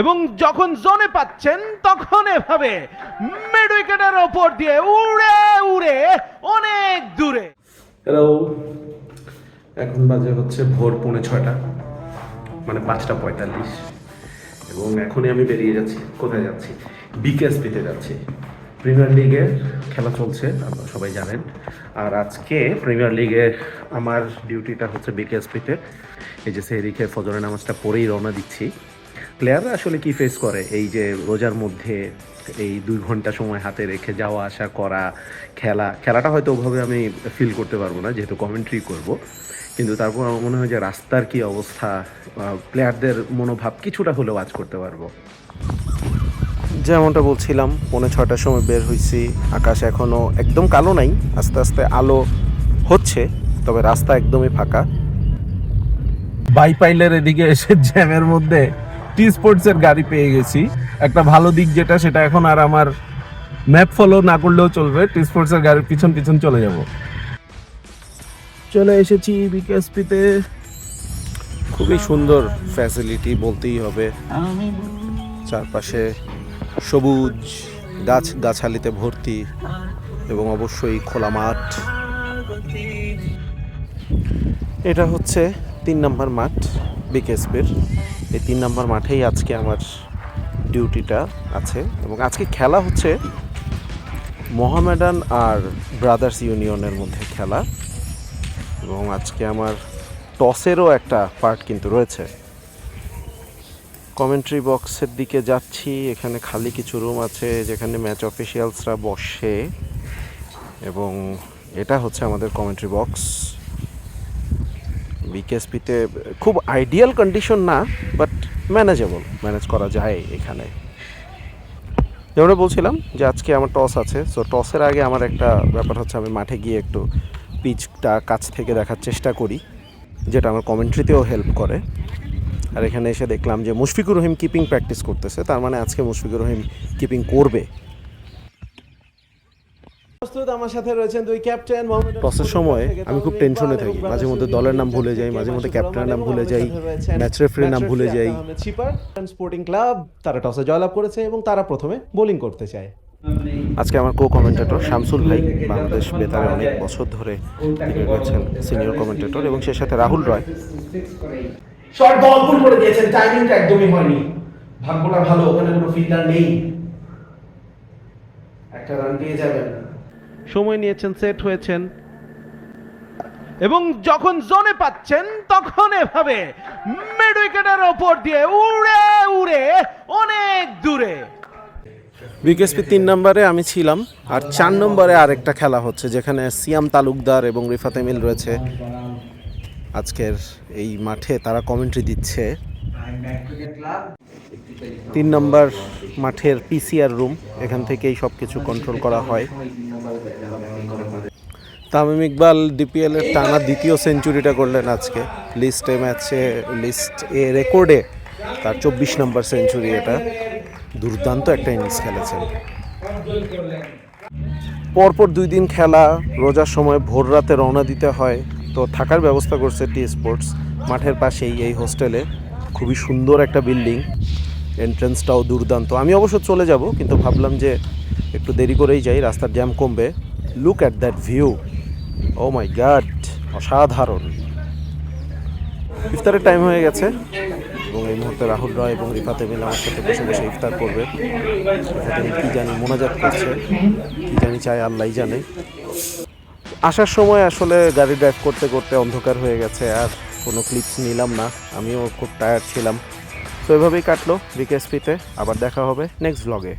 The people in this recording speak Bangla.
এবং যখন জোনে পাচ্ছেন, তখন এভাবে মিড উইকেটের ওপর দিয়ে উড়ে উড়ে, অনেক দূরে। হ্যালো এখন বাজে হচ্ছে ভোর পৌনে ছয়টা মানে পাঁচটা পঁয়তাল্লিশ। এবং এখনই আমি বেরিয়ে যাচ্ছি, কোথায় যাচ্ছি? বিকেএসপিতে যাচ্ছি। প্রিমিয়ার লিগের খেলা চলছে, আপনারা সবাই জানেন। আর আজকে প্রিমিয়ার লিগের আমার ডিউটিটা হচ্ছে বিকেএসপিতে। এই যে খেয়ে ফজরের নামাজটা পরেই রওনা দিচ্ছি। প্লেয়াররা আসলে কি ফেস করে? এই যে রোজার মধ্যে এই দুই ঘণ্টা সময় হাতে রেখে যাওয়া আসা করা খেলা খেলাটা হয়তো ওভাবে আমি ফিল করতে পারব না যেহেতু কমেন্ট্রি করব। কিন্তু তারপর আমার মনে হয় যে রাস্তার কি অবস্থা প্লেয়ারদের মনোভাব কিছুটা হলেও আজ করতে পারব। যেমনটা বলছিলাম পৌনে ছটার সময় বের হয়েছি আকাশ এখনও একদম কালো নাই আস্তে আস্তে আলো হচ্ছে তবে রাস্তা একদমই ফাঁকা। বাইপাইলের এদিকে এসে জ্যামের মধ্যে টি স্পোর্টসের গাড়ি পেয়ে গেছি। একটা ভালো দিক যেটা সেটা এখন আর আমার ম্যাপ ফলো না করলেও চলবে। টি স্পোর্টসের গাড়ির পিছন পিছন চলে যাব। চলে এসেছি বিকেএসপিতে খুবই সুন্দর ফ্যাসিলিটি বলতেই হবে। চারপাশে সবুজ গাছ গাছালিতে ভর্তি এবং অবশ্যই খোলা মাঠ। এটা হচ্ছে তিন নম্বর মাঠ। বিকেএসপির এই তিন নম্বর মাঠেই আজকে আমার ডিউটিটা আছে এবং আজকে খেলা হচ্ছে মোহামেডান আর ব্রাদার্স ইউনিয়নের মধ্যে খেলা এবং আজকে আমার টসেরও একটা পার্ট কিন্তু রয়েছে। কমেন্ট্রি বক্সের দিকে যাচ্ছি, এখানে খালি কিছু রুম আছে যেখানে ম্যাচ অফিসিয়ালসরা বসে এবং এটা হচ্ছে আমাদের কমেন্ট্রি বক্স বিকেএসপিতে খুব আইডিয়াল কন্ডিশন না বাট ম্যানেজেবল ম্যানেজ করা যায় এখানে। যেমন বলছিলাম যে আজকে আমার টস আছে সো টসের আগে আমার একটা ব্যাপার হচ্ছে আমি মাঠে গিয়ে একটু পিচটা কাছ থেকে দেখার চেষ্টা করি, যেটা আমার কমেন্ট্রিতেও হেল্প করে। আর এখানে এসে দেখলাম যে মুশফিকুর রহিম কিপিং প্র্যাকটিস করতেছে, তার মানে আজকে মুশফিকুর রহিম কিপিং করবে। প্রস্তুত আমার সাথে রয়েছেন দুই ক্যাপ্টেন মোহাম্মদ টসের সময় আমি খুব টেনশনে থাকি। মাঝে মধ্যে দলের নাম ভুলে যাই মাঝে মধ্যে ক্যাপ্টেনের নাম ভুলে যাই ম্যাচ রেফারির নাম ভুলে যাই। চিপার স্পোর্টিং ক্লাব তারা টসে জয়লাভ করেছে এবং তারা প্রথমে বোলিং করতে চায়। আজকে আমার কো কমেন্টেটর শামসুল ভাই বাংলাদেশ বেতারে অনেক বছর ধরে তিনি রয়েছেন সিনিয়র কমেন্টেটর এবং সে সাথে রাহুল রয়। শর্ট বল ফুল করে দিয়েছেন টাইমিংটা একদমই হয়নি। ভাগ্যটা ভালো ওখানে কোনো ফিল্ডার নেই। একটা রান পেয়ে যাবেন সময় নিয়েছেন সেট হয়েছেন। এবং যখন জোনে পাচ্ছেন, তখন এভাবে মিড উইকেটের ওপর দিয়ে উড়ে উড়ে, অনেক দূরে। বিকেএসপি তিন নম্বরে আমি ছিলাম, আর চার নম্বরে আরেকটা খেলা হচ্ছে, যেখানে সিয়াম তালুকদার এবং রিফাত এমিল রয়েছে। আজকের এই মাঠে তারা কমেন্ট্রি দিচ্ছে। তিন নম্বর মাঠের পিসিআর রুম এখান থেকেই সব কিছু কন্ট্রোল করা হয়। তামিম ইকবাল ডিপিএল এর টানা দ্বিতীয় সেঞ্চুরিটা করলেন আজকে। লিস্টে ম্যাচে লিস্ট এ রেকর্ডে তার চব্বিশ নম্বর সেঞ্চুরি এটা। দুর্দান্ত একটা ইনিংস খেলেছেন। পরপর দুই দিন খেলা, রোজার সময় ভোর রাতে রওনা দিতে হয়। তো থাকার ব্যবস্থা করছে টি স্পোর্টস মাঠের পাশেই এই হোস্টেলে খুবই সুন্দর একটা বিল্ডিং। এন্ট্রেন্সটাও দুর্দান্ত। আমি অবশ্য চলে যাব, কিন্তু ভাবলাম যে একটু দেরি করেই যাই, রাস্তার জ্যাম কমবে। Look at that view oh my God অসাধারণ। ইফতারের টাইম হয়ে গেছে, এবং এই মুহূর্তে রাহুল রয় এবং রিফাতে মিলে আমার সাথে বসে বসে ইফতার করবে। রিফাতে কী জানি মোনাজাত করছে, কী জানি চায় আল্লাহ জানে। আসার সময় আসলে গাড়ি ড্রাইভ করতে করতে অন্ধকার হয়ে গেছে, আর কোনো ক্লিপস নিলাম না, আমিও খুব টায়ার্ড ছিলাম। তো এভাবেই কাটলো, বিকেএসপিতে, আবার দেখা হবে নেক্সট ব্লগে